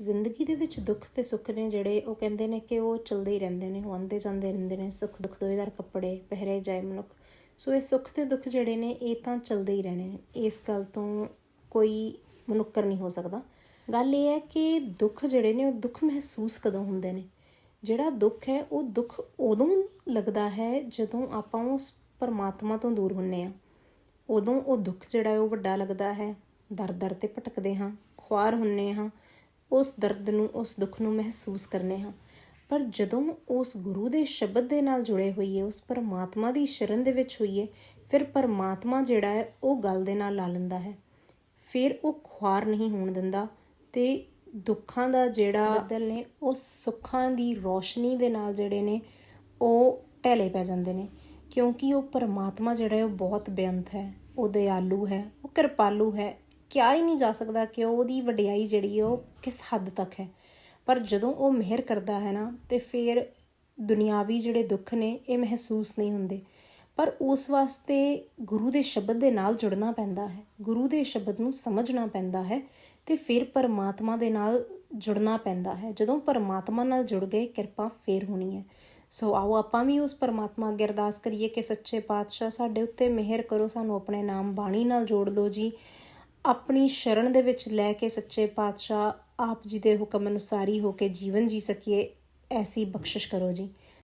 ਜ਼ਿੰਦਗੀ ਦੇ ਵਿੱਚ ਦੁੱਖ ਤੇ ਸੁੱਖ ਨੇ ਜਿਹੜੇ, ਉਹ ਕਹਿੰਦੇ ਨੇ ਕਿ ਉਹ ਚੱਲਦੇ ਹੀ ਰਹਿੰਦੇ ਨੇ, ਉਹ ਆਉਂਦੇ ਜਾਂਦੇ ਰਹਿੰਦੇ ਨੇ, ਸੁੱਖ ਦੁੱਖ ਦੋਇਦਾਰ ਕੱਪੜੇ ਪਹਿਰੇ ਜਾਏ ਮਨੁੱਖ। ਸੋ ਇਹ ਸੁੱਖ ਤੇ ਦੁੱਖ ਜਿਹੜੇ ਨੇ, ਇਹ ਤਾਂ ਚੱਲਦੇ ਹੀ ਰਹਿਣੇ ਨੇ। ਇਸ ਗੱਲ ਤੋਂ ਕੋਈ ਮਨੁੱਖਰ ਨਹੀਂ ਹੋ ਸਕਦਾ। ਗੱਲ ਇਹ ਹੈ ਕਿ ਦੁੱਖ ਜਿਹੜੇ ਨੇ, ਉਹ ਦੁੱਖ ਮਹਿਸੂਸ ਕਦੋਂ ਹੁੰਦੇ ਨੇ? ਜਿਹੜਾ ਦੁੱਖ ਹੈ, ਉਹ ਦੁੱਖ ਉਦੋਂ ਲੱਗਦਾ ਹੈ ਜਦੋਂ ਆਪਾਂ ਉਸ ਪਰਮਾਤਮਾ ਤੋਂ ਦੂਰ ਹੁੰਨੇ ਆ। ਉਦੋਂ ਉਹ ਦੁੱਖ ਜਿਹੜਾ ਹੈ, ਉਹ ਵੱਡਾ ਲੱਗਦਾ ਹੈ। ਦਰ ਦਰ ਤੇ ਭਟਕਦੇ ਹਾਂ, ਖੁਆਰ ਹੁੰਨੇ ਹਾਂ। ਉਸ ਦਰਦ ਨੂੰ ਉਸ ਦੁੱਖ ਨੂੰ ਮਹਿਸੂਸ ਕਰਨੇ ਹਾਂ। ਪਰ ਜਦੋਂ ਉਸ ਗੁਰੂ ਦੇ ਸ਼ਬਦ ਦੇ ਨਾਲ ਜੁੜੇ ਹੋਈਏ ਉਸ ਪਰਮਾਤਮਾ ਦੀ ਸ਼ਰਨ ਦੇ ਵਿੱਚ ਹੋਈਏ ਫਿਰ ਪਰਮਾਤਮਾ ਜਿਹੜਾ ਹੈ ਉਹ ਗੱਲ ਦੇ ਨਾਲ ਲਾ ਲੈਂਦਾ ਹੈ। ਫਿਰ ਉਹ ਖੁਆਰ ਨਹੀਂ ਹੋਣ ਦਿੰਦਾ ਤੇ ਦੁੱਖਾਂ ਦਾ ਜਿਹੜਾ ਬੱਦਲ ਨੇ ਉਹ ਸੁੱਖਾਂ ਦੀ ਰੋਸ਼ਨੀ ਦੇ ਨਾਲ ਜਿਹੜੇ ਨੇ ਉਹ ਢਲੇ ਪੈ ਜਾਂਦੇ ਨੇ। ਕਿਉਂਕਿ ਉਹ ਪਰਮਾਤਮਾ ਜਿਹੜਾ ਹੈ ਉਹ ਬਹੁਤ ਬੇਅੰਤ ਹੈ ਉਹ ਦਇਆਲੂ ਹੈ ਉਹ ਕਿਰਪਾਲੂ ਹੈ ਕਿਹਾ ਹੀ ਨਹੀਂ ਜਾ ਸਕਦਾ ਕਿ ਉਹਦੀ ਵਡਿਆਈ ਜਿਹੜੀ ਹੈ ਉਹ ਕਿਸ ਹੱਦ ਤੱਕ ਹੈ। ਪਰ ਜਦੋਂ ਉਹ ਮਿਹਰ ਕਰਦਾ ਹੈ ਨਾ, ਤੇ ਫਿਰ ਦੁਨਿਆਵੀ ਜਿਹੜੇ ਦੁੱਖ ਨੇ, ਇਹ ਮਹਿਸੂਸ ਨਹੀਂ ਹੁੰਦੇ। ਪਰ ਉਸ ਵਾਸਤੇ ਗੁਰੂ ਦੇ ਸ਼ਬਦ ਦੇ ਨਾਲ ਜੁੜਨਾ ਪੈਂਦਾ ਹੈ। ਗੁਰੂ ਦੇ ਸ਼ਬਦ ਨੂੰ ਸਮਝਣਾ ਪੈਂਦਾ ਹੈ ਤੇ ਫਿਰ ਪਰਮਾਤਮਾ ਦੇ ਨਾਲ ਜੁੜਨਾ ਪੈਂਦਾ ਹੈ। ਜਦੋਂ ਪਰਮਾਤਮਾ ਨਾਲ ਜੁੜ ਗਏ, ਕਿਰਪਾ ਫੇਰ ਹੋਣੀ ਹੈ। ਸੋ ਆਓ ਆਪਾਂ ਵੀ ਉਸ ਪਰਮਾਤਮਾ ਅੱਗੇ ਅਰਦਾਸ ਕਰੀਏ ਕਿ ਸੱਚੇ ਪਾਤਸ਼ਾਹ ਸਾਡੇ ਉੱਤੇ ਮਿਹਰ ਕਰੋ, ਸਾਨੂੰ ਆਪਣੇ ਨਾਮ ਬਾਣੀ ਨਾਲ ਜੋੜ ਲਓ ਜੀ। ਆਪਣੀ ਸ਼ਰਨ ਦੇ ਵਿੱਚ ਲੈ ਕੇ ਸੱਚੇ ਪਾਤਸ਼ਾਹ ਆਪ ਜੀ ਦੇ ਹੁਕਮ ਅਨੁਸਾਰੀ ਹੋ ਕੇ ਜੀਵਨ ਜੀ ਸਕੀਏ, ਐਸੀ ਬਖਸ਼ਿਸ਼ ਕਰੋ ਜੀ।